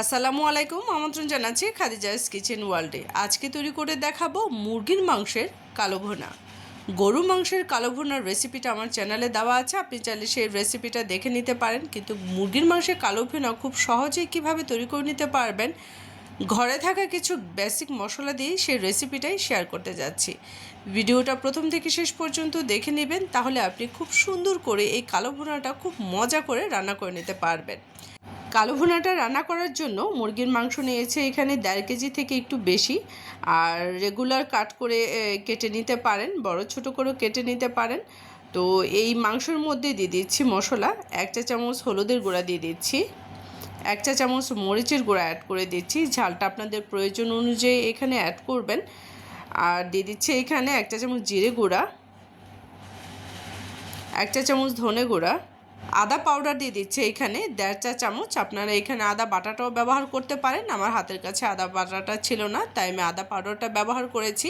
আসসালামু আলাইকুম, আমন্ত্রণ জানাচ্ছি খাদিজাস কিচেন ওয়ার্ল্ডে। আজকে তৈরি করে দেখাবো মুরগির মাংসের কালো ভুনা। গরু মাংসের কালো ভুনার রেসিপিটা আমার চ্যানেলে দেওয়া আছে, আপনি চাইলে সেই রেসিপিটা দেখে নিতে পারেন। কিন্তু মুরগির মাংসের কালো ভুনা খুব সহজেই কীভাবে তৈরি করে নিতে পারবেন, ঘরে থাকা কিছু বেসিক মশলা দিয়ে সেই রেসিপিটাই শেয়ার করতে যাচ্ছি। ভিডিওটা প্রথম থেকে শেষ পর্যন্ত দেখে নেবেন, তাহলে আপনি খুব সুন্দর করে এই কালো ভুনাটা খুব মজা করে রান্না করে নিতে পারবেন। কালো ভুনাটা রান্না করার জন্য মুরগির মাংস নিয়েছে এখানে দেড় কেজি থেকে একটু বেশি। আর রেগুলার কাট করে কেটে নিতে পারেন, বড় ছোট করেও কেটে নিতে পারেন। তো এই মাংসের মধ্যে দিয়ে দিচ্ছি মশলা, এক চা চামচ হলুদের গুঁড়া দিয়ে দিচ্ছি, এক চা চামচ মরিচের গুঁড়া অ্যাড করে দিচ্ছি। ঝালটা আপনাদের প্রয়োজন অনুযায়ী এখানে অ্যাড করবেন। আর দিয়ে দিচ্ছি এখানে এক চা চামচ জিরে গুঁড়া, এক চা চামচ ধনে গুঁড়া আদা পাউডার দিয়ে দিচ্ছে এখানে, দেড় চা চামচ। আপনারা এখানে আদা বাটাটাও ব্যবহার করতে পারেন। আমার হাতের কাছে আদা বাটাটা ছিল না, তাই আমি আদা পাউডারটা ব্যবহার করেছি।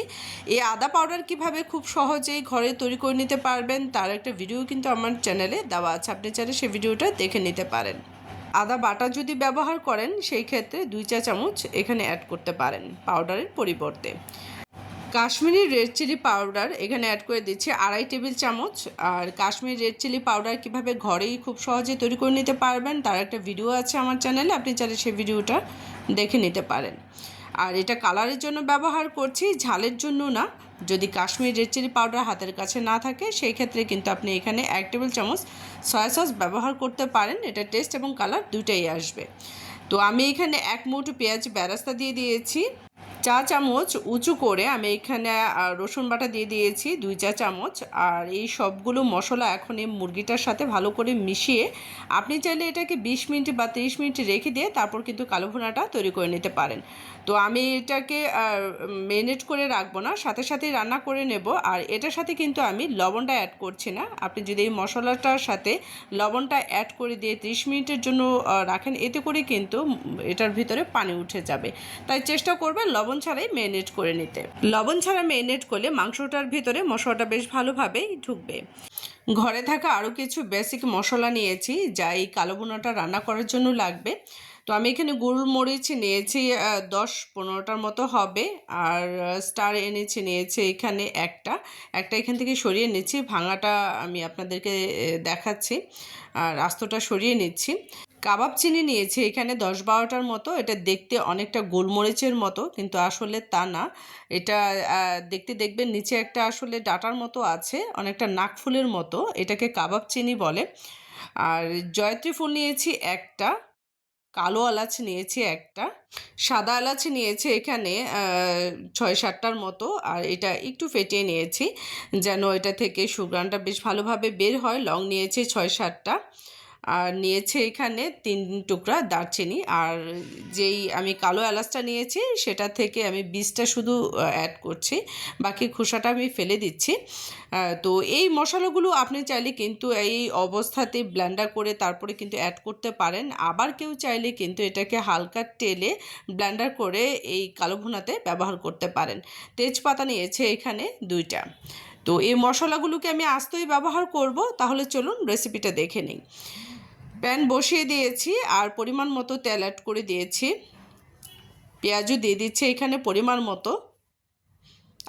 এই আদা পাউডার কীভাবে খুব সহজেই ঘরে তৈরি করে নিতে পারবেন, তার একটা ভিডিও কিন্তু আমার চ্যানেলে দেওয়া আছে। আপনি চাইলে সেই ভিডিওটা দেখে নিতে পারেন। আদা বাটা যদি ব্যবহার করেন, সেই ক্ষেত্রে দুই চা চামচ এখানে অ্যাড করতে পারেন পাউডারের পরিবর্তে। কাশ্মীরি রেড চিলি পাউডার এখানে অ্যাড করে দিচ্ছি আড়াই টেবিল চামচ। আর কাশ্মীরি রেড চিলি পাউডার কীভাবে ঘরেই খুব সহজে তৈরি করে নিতে পারবেন তার একটা ভিডিও আছে আমার চ্যানেলে আপনি চাইলে সেই ভিডিওটা দেখে নিতে পারেন। আর এটা কালারের জন্য ব্যবহার করছি, ঝালের জন্য না। যদি কাশ্মীর রেড চিলি পাউডার হাতের কাছে না থাকে, সেই ক্ষেত্রে কিন্তু আপনি এখানে এক টেবিল চামচ সয়া সস ব্যবহার করতে পারেন। এটা টেস্ট এবং কালার দুটাই আসবে। তো আমি এখানে এক মুঠো পেঁয়াজ বেরাস্তা দিয়ে দিয়েছি। চা চামচ উঁচু করে আমি এখানে রসুন বাটা দিয়ে দিয়েছি, দুই চা চামচ। আর এই সবগুলো মশলা এখন এই মুরগিটার সাথে ভালো করে মিশিয়ে আপনি চাইলে এটাকে বিশ মিনিট বা তিরিশ মিনিট রেখে দিয়ে তারপর কিন্তু কালো ভোনাটা তৈরি করে নিতে পারেন। তো আমি এটাকে মেরিনেট করে রাখব না, সাথে সাথে রান্না করে নেব। আর এটার সাথে কিন্তু আমি লবণটা অ্যাড করছি না। আপনি যদি এই মশলাটার সাথে লবণটা অ্যাড করে দিয়ে ত্রিশ মিনিটের জন্য রাখেন, এতে করে কিন্তু এটার ভিতরে পানি উঠে যাবে। তাই চেষ্টা করবেন লবণ ছাড়াই মেরিনেট করে নিতে। লবণ ছাড়া মেরিনেট করলে মাংসটার ভিতরে মশলাটা বেশ ভালোভাবেই ঢুকবে। ঘরে থাকা আরও কিছু বেসিক মশলা নিয়েছি, যা এই কালো বোনাটা রান্না করার জন্য লাগবে। তো আমি এখানে গোলমরিচ নিয়েছি দশ পনেরোটার মতো হবে। আর স্টার এনেছি, নিয়েছি এখানে একটা। একটা এখান থেকে সরিয়ে নিচ্ছি, ভাঙাটা আমি আপনাদেরকে দেখাচ্ছি। আর আস্তটা সরিয়ে নিচ্ছি। কাবাব চিনি নিয়েছি এখানে দশ বারোটার মতো। এটা দেখতে অনেকটা গোলমরিচের মতো, কিন্তু আসলে তা না। এটা দেখতে দেখবেন নিচে একটা আসলে ডাটার মতো আছে, অনেকটা নাকফুলের মতো। এটাকে কাবাব চিনি বলে। আর জয়ত্রী ফুল নিয়েছি একটা। কালো এলাচ নিয়েছি একটা। সাদা এলাচ নিয়েছি এখানে ছয় সাতটার মতো। আর এটা একটু ফেটিয়ে নিয়েছি, যেন এটা থেকে সুগ্রানটা বেশ ভালোভাবে বের হয়। লং নিয়েছি ছয় সাতটা। আর নিয়েছে এখানে তিন টুকরা দারচিনি। আর যেই আমি কালো এলাচটা নিয়েছি, সেটা থেকে আমি বীজটা শুধু অ্যাড করছি। বাকি খোসাটা আমি ফেলে দিচ্ছি। তো এই মশলাগুলো আপনি চাইলে কিন্তু এই অবস্থাতে ব্ল্যান্ডার করে তারপরে কিন্তু অ্যাড করতে পারেন। আবার কেউ চাইলে কিন্তু এটাকে হালকা তেলে ব্ল্যান্ডার করে এই কালো ভুনাতে ব্যবহার করতে পারেন। তেজপাতা নিয়েছে এখানে দুইটা। তো এই মশলাগুলোকে আমি আস্তই ব্যবহার করব। তাহলে চলুন রেসিপিটা দেখে নিই। প্যান বসিয়ে দিয়েছি আর পরিমাণ মতো তেল অ্যাড করে দিয়েছি। পেঁয়াজও দিয়ে দিচ্ছে এখানে পরিমাণ মতো।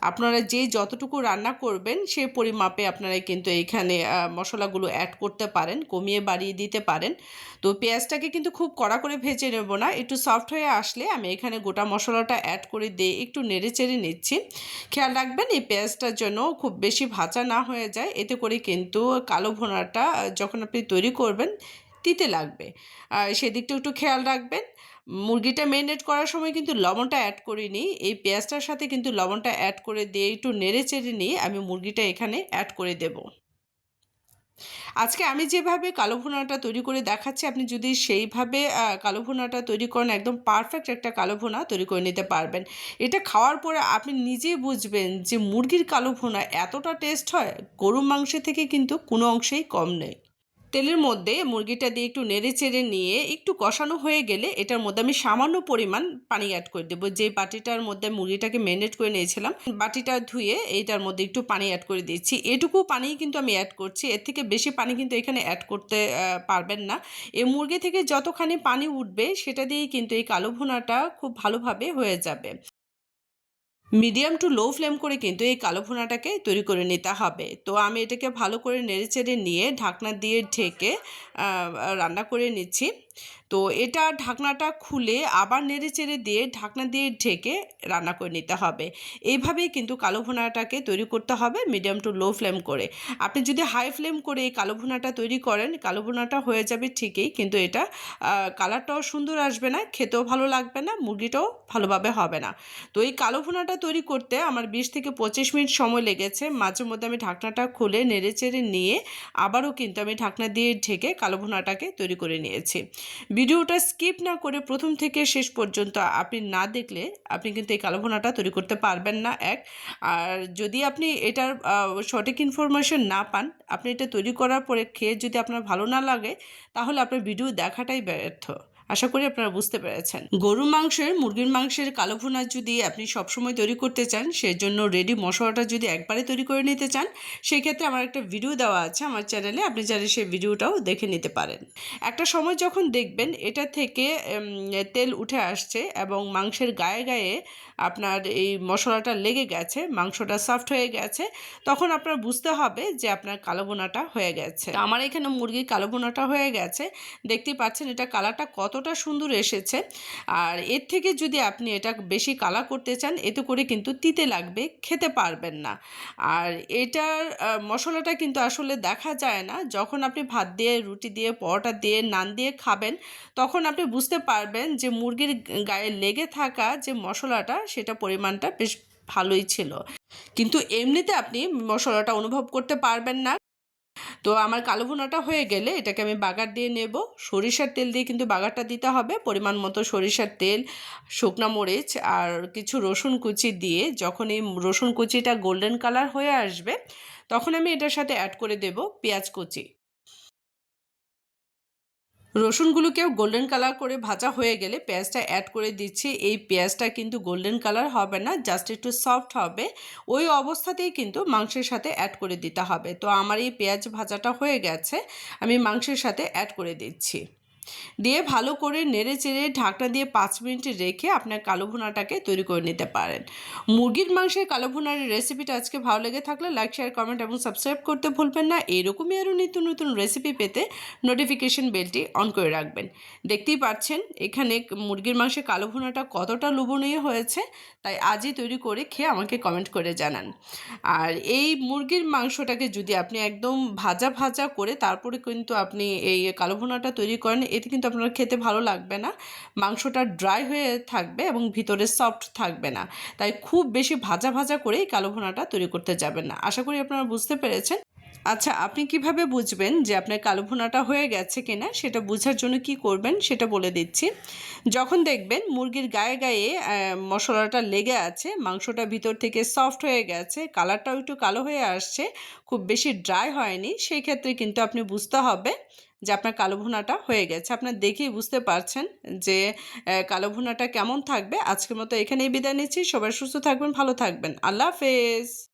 আপনারা যে যতটুকু রান্না করবেন সেই পরিমাপে আপনারা কিন্তু এখানে মশলাগুলো অ্যাড করতে পারেন, কমিয়ে বাড়িয়ে দিতে পারেন। তো পেঁয়াজটাকে কিন্তু খুব কড়া করে ভেজে নেব না, একটু সফট হয়ে আসলে আমি এখানে গোটা মশলাটা অ্যাড করে দিয়ে একটু নেড়ে চেড়ে নিচ্ছি। খেয়াল রাখবেন এই পেঁয়াজটার জন্য খুব বেশি ভাজা না হয়ে যায়, এতে করে কিন্তু কালো ভোনাটা যখন আপনি তৈরি করবেন তিতে লাগবে। আর সেদিকটা একটু খেয়াল রাখবেন। মুরগিটা মেরিনেট করার সময় কিন্তু লবণটা অ্যাড করিনি এই পেঁয়াজটার সাথে কিন্তু লবণটা অ্যাড করে দিয়ে একটু নেড়ে চেড়ে নিয়ে আমি মুরগিটা এখানে অ্যাড করে দেব। আজকে আমি যেভাবে কালো ভুনাটা তৈরি করে দেখাচ্ছি, আপনি যদি সেইভাবে কালো ভুনাটা তৈরি করেন, একদম পারফেক্ট একটা কালো ভুনা তৈরি করে নিতে পারবেন। এটা খাওয়ার পরে আপনি নিজেই বুঝবেন যে মুরগির কালো ভুনা এতটা টেস্ট হয়, গরুর মাংসের থেকে কিন্তু কোনো অংশেই কম নেই। তেলের মধ্যে মুরগিটা দিয়ে একটু নেড়ে চেড়ে নিয়ে একটু কষানো হয়ে গেলে এটার মধ্যে আমি সামান্য পরিমাণ পানি অ্যাড করে দেবো। যে বাটিটার মধ্যে মুরগিটাকে ম্যারিনেট করে নিয়েছিলাম, বাটিটা ধুয়ে এইটার মধ্যে একটু পানি অ্যাড করে দিচ্ছি। এটুকু পানি কিন্তু আমি অ্যাড করছি, এর থেকে বেশি পানি কিন্তু এখানে অ্যাড করতে পারবেন না। এই মুরগি থেকে যতখানি পানি উঠবে, সেটা দিয়েই কিন্তু এই কালো ভুনাটা খুব ভালোভাবে হয়ে যাবে। মিডিয়াম টু লো ফ্লেম করে কিন্তু এই কালো ভুনাটাকে তৈরি করে নিতে হবে। তো আমি এটাকে ভালো করে নেড়ে চেড়ে নিয়ে ঢাকনা দিয়ে ঢেকে রান্না করে নিচ্ছি। তো এটা ঢাকনাটা খুলে আবার নেড়েচেড়ে দিয়ে ঢাকনা দিয়ে ঢেকে রান্না করে নিতে হবে। এইভাবেই কিন্তু কালো ভুনাটাকে তৈরি করতে হবে মিডিয়াম টু লো ফ্লেম করে। আপনি যদি হাই ফ্লেম করে এই কালো ভুনাটা তৈরি করেন, কালো ভুনাটা হয়ে যাবে ঠিকই, কিন্তু এটা কালারটাও সুন্দর আসবে না, খেতেও ভালো লাগবে না, মুরগিটাও ভালোভাবে হবে না। তো এই কালো ভুনাটা তৈরি করতে আমার বিশ থেকে পঁচিশ মিনিট সময় লেগেছে। মাঝে মধ্যে আমি ঢাকনাটা খুলে নেড়েচেড়ে নিয়ে আবারও কিন্তু আমি ঢাকনা দিয়ে ঢেকে কালো ভুনাটাকে তৈরি করে নিয়েছি। ভিডিওটা স্কিপ না করে প্রথম থেকে শেষ পর্যন্ত আপনি না দেখলে আপনি কিন্তু এই কালোভোনাটা তৈরি করতে পারবেন না, এক। আর যদি আপনি এটার সঠিক ইনফরমেশন না পান, আপনি এটা তৈরি করার পরে খেয়ে যদি আপনার ভালো না লাগে, তাহলে আপনার ভিডিও দেখাটাই ব্যর্থ। আশা করি আপনারা বুঝতে পেরেছেন। গরুর মাংসের, মুরগির মাংসের কালো ভুনা যদি আপনি সবসময় তৈরি করতে চান, সেজন্য রেডি মশলাটা যদি একবারে তৈরি করে নিতে চান সেই ক্ষেত্রে আমার একটা ভিডিও দেওয়া আছে আমার চ্যানেলে আপনি চাইলে সেই ভিডিওটাও দেখে নিতে পারেন। একটা সময় যখন দেখবেন, এটা থেকে তেল উঠে আসছে এবং মাংসের গায়ে গায়ে আপনার এই মশলাটা লেগে গেছে, মাংসটা সফট হয়ে গেছে, তখন আপনার বুঝতে হবে যে আপনার কালো বোনাটা হয়ে গেছে। আমার এখানে মুরগির কালো বোনাটা হয়ে গেছে। দেখতেই পাচ্ছেন এটা কালারটা কতটা সুন্দর এসেছে। আর এর থেকে যদি আপনি এটা বেশি কালার করতে চান, এতে করে কিন্তু তিতে লাগবে, খেতে পারবেন না। আর এটার মশলাটা কিন্তু আসলে দেখা যায় না। যখন আপনি ভাত দিয়ে, রুটি দিয়ে, পরোটা দিয়ে, নান দিয়ে খাবেন, তখন আপনি বুঝতে পারবেন যে মুরগির গায়ে লেগে থাকা যে মশলাটা সেটা পরিমাণটা বেশ ভালোই ছিল। কিন্তু এমনিতে আপনি মশলাটা অনুভব করতে পারবেন না। তো আমার কালো ভুনাটা হয়ে গেলে এটাকে আমি বাগার দিয়ে নেব। সরিষার তেল দিয়ে কিন্তু বাগারটা দিতে হবে। পরিমাণ মতো সরিষার তেল, শুকনা মরিচ আর কিছু রসুন কুচি দিয়ে যখন এই রসুন কুচিটা গোল্ডেন কালার হয়ে আসবে, তখন আমি এটার সাথে অ্যাড করে দেব পেঁয়াজ কুচি। রসুনগুলোকেও গোল্ডেন কালার করে ভাজা হয়ে গেলে পেঁয়াজটা অ্যাড করে দিচ্ছি। এই পেঁয়াজটা কিন্তু গোল্ডেন কালার হবে না জাস্ট একটু সফট হবে। ওই অবস্থাতেই কিন্তু মাংসের সাথে অ্যাড করে দিতে হবে। তো আমার এই পেঁয়াজ ভাজাটা হয়ে গেছে, আমি মাংসের সাথে অ্যাড করে দিচ্ছি। দিয়ে ভালো করে নেড়ে চেড়ে ঢাকনা দিয়ে পাঁচ মিনিট রেখে আপনার কালো ভুনাটাকে তৈরি করে নিতে পারেন। মুরগির মাংসের কালো ভুনার রেসিপিটা আজকে ভালো লেগে থাকলে লাইক শেয়ার কমেন্ট এবং সাবস্ক্রাইব করতে ভুলবেন না। এরকমই আরও নিত্য নতুন রেসিপি পেতে নোটিফিকেশন বেলটি অন করে রাখবেন। দেখতেই পাচ্ছেন, এখানে মুরগির মাংসের কালো ভুনাটা কতটা লোভনীয় হয়েছে, তাই আজই তৈরি করে খেয়ে আমাকে কমেন্ট করে জানান। আর এই মুরগির মাংসটাকে যদি আপনি একদম ভাজা ভাজা করে তারপরে কিন্তু আপনি এই কালো ভুনাটা তৈরি করেন এতে কিন্তু আপনার খেতে ভালো লাগবে না। মাংসটা ড্রাই হয়ে থাকবে এবং ভিতরে সফট থাকবে না। তাই খুব বেশি ভাজা ভাজা করে এই কালো ভুনাটা তৈরি করতে যাবেন না। আশা করি আপনারা বুঝতে পেরেছেন। আচ্ছা আপনি কীভাবে বুঝবেন যে আপনার কালো ভুনাটা হয়ে গেছে কিনা? সেটা বোঝার জন্য কি করবেন সেটা বলে দিচ্ছি। যখন দেখবেন মুরগির গায়ে গায়ে মশলাটা লেগে আছে, মাংসটা ভিতর থেকে সফট হয়ে গেছে কালারটাও একটু কালো হয়ে আসছে, খুব বেশি ড্রাই হয়নি, সেই ক্ষেত্রে কিন্তু আপনি বুঝতে হবে যে আপনার কালো ভুনাটা হয়ে গেছে। আপনার দেখেই বুঝতে পারছেন যে কালো ভুনাটা কেমন থাকবে। আজকের মতো এখানেই বিদায় নিচ্ছি। সবাই সুস্থ থাকবেন, ভালো থাকবেন। আল্লাহ হাফেজ।